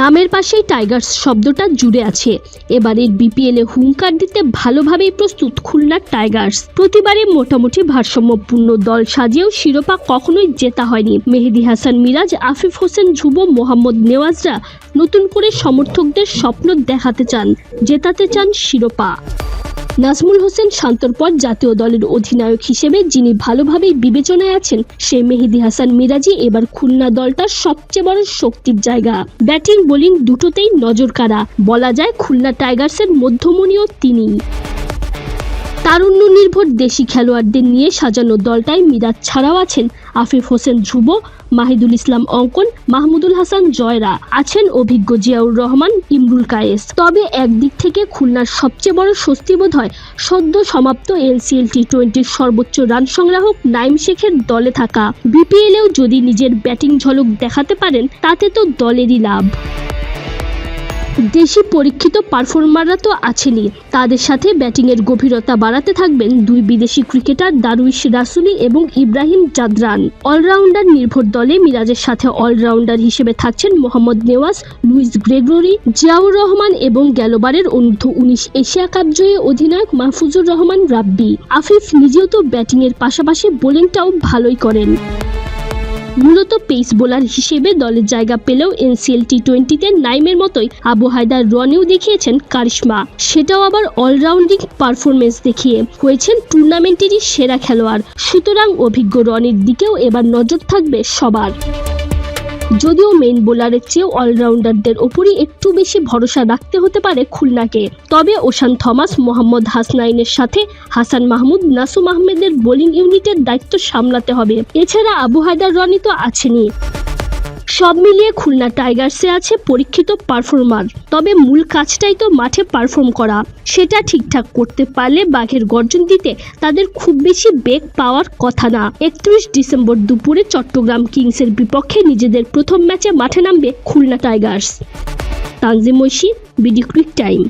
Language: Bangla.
নামের পাশেই টাইগার্স শব্দটা জুড়ে আছে। এবারের বিপিএল এ হুঙ্কার দিতে ভালোভাবেই প্রস্তুত খুলনার টাইগার্স। প্রতিবারে মোটামুটি ভারসাম্যপূর্ণ দল সাজিয়েও শিরোপা কখনোই জেতা হয়নি। মেহেদি হাসান মিরাজ, আফিফ হোসেন ধ্রুব, মোহাম্মদ নেওয়াজরা নতুন করে সমর্থকদের স্বপ্ন দেখাতে চান, জেতাতে চান শিরোপা। নাজমুল হোসেন শান্তর পর জাতীয় দলের অধিনায়ক হিসেবে যিনি ভালোভাবেই বিবেচনায় আছেন সে মেহেদি হাসান মিরাজি এবার খুলনা দলটার সবচেয়ে বড় শক্তির জায়গা। ব্যাটিং, বোলিং দুটোতেই নজর কাড়া বলা যায় খুলনা টাইগার্সের মধ্যমণিও তিনি। তারুণ্য নির্ভর দেশি খেলোয়াড়দের নিয়ে সাজানো দলটায় মিরাজ ছাড়াও আছেন আফিফ হোসেন ধ্রুব, মাহিদুল ইসলাম অঙ্কন, মাহমুদুল হাসান জয়রা আছেন অভিজ্ঞ জিয়াউর রহমান, ইমরুল কায়েস। তবে একদিক থেকে খুলনার সবচেয়ে বড় স্বস্তি বোধ হয় সদ্য সমাপ্ত এলসিএল টি টোয়েন্টির সর্বোচ্চ রান সংগ্রাহক নাইম শেখের দলে থাকা। বিপিএলেও যদি নিজের ব্যাটিং ঝলক দেখাতে পারেন, তাতে তো দলেরই লাভ। দেশি পরীক্ষিত পারফর্মাররা তো আছেনই। তাদের সাথে ব্যাটিংয়ের গভীরতা বাড়াতে থাকবেন দুই বিদেশি ক্রিকেটার দারুইশ রাসুলি এবং ইব্রাহিম জাদরান। অলরাউন্ডার নির্ভর দলে মিরাজের সাথে অলরাউন্ডার হিসেবে থাকছেন মোহাম্মদ নেওয়াজ, লুইস গ্রেগরি, জিয়াউর রহমান এবং গেলবারের অনূর্ধ্ব উনিশ এশিয়া কাপ জয়ী অধিনায়ক মাহফুজুর রহমান রাব্বি। আফিফ নিজেও তো ব্যাটিংয়ের পাশাপাশি বোলিংটাও ভালোই করেন। মূলত পেস বোলার হিসেবে দলের জায়গা পেলেও এনসিএল টি টোয়েন্টিতে নাইমের মতোই আবু হায়দার রনিও দেখিয়েছেন কারিশমা। সেটাও আবার অলরাউন্ডিং পারফরমেন্স দেখিয়ে হয়েছেন টুর্নামেন্টেরই সেরা খেলোয়াড়। সুতরাং অভিজ্ঞ রনির দিকেও এবার নজর থাকবে সবার। যদিও মেন বোলারের চেয়েও অলরাউন্ডারদের ওপরই একটু বেশি ভরসা রাখতে হতে পারে খুলনাকে। তবে ওশান থমাস, মোহাম্মদ হাসনাইনের সাথে হাসান মাহমুদ, নাসুম আহমেদের বোলিং ইউনিটের দায়িত্ব সামলাতে হবে। এছাড়া আবু হায়দার রনি তো আছেনই। সব মিলিয়ে খুলনা টাইগার্সে আছে পরীক্ষিত পারফর্মার। তবে মূল কাজটাই তো মাঠে পারফর্ম করা। সেটা ঠিকঠাক করতে পারলে বাঘের গর্জন দিতে তাদের খুব বেশি বেগ পাওয়ার কথা না। একত্রিশ ডিসেম্বর দুপুরে চট্টগ্রাম কিংসের বিপক্ষে নিজেদের প্রথম ম্যাচে মাঠে নামবে Khulna Tigers. Tanzim Oishi, BD cric time.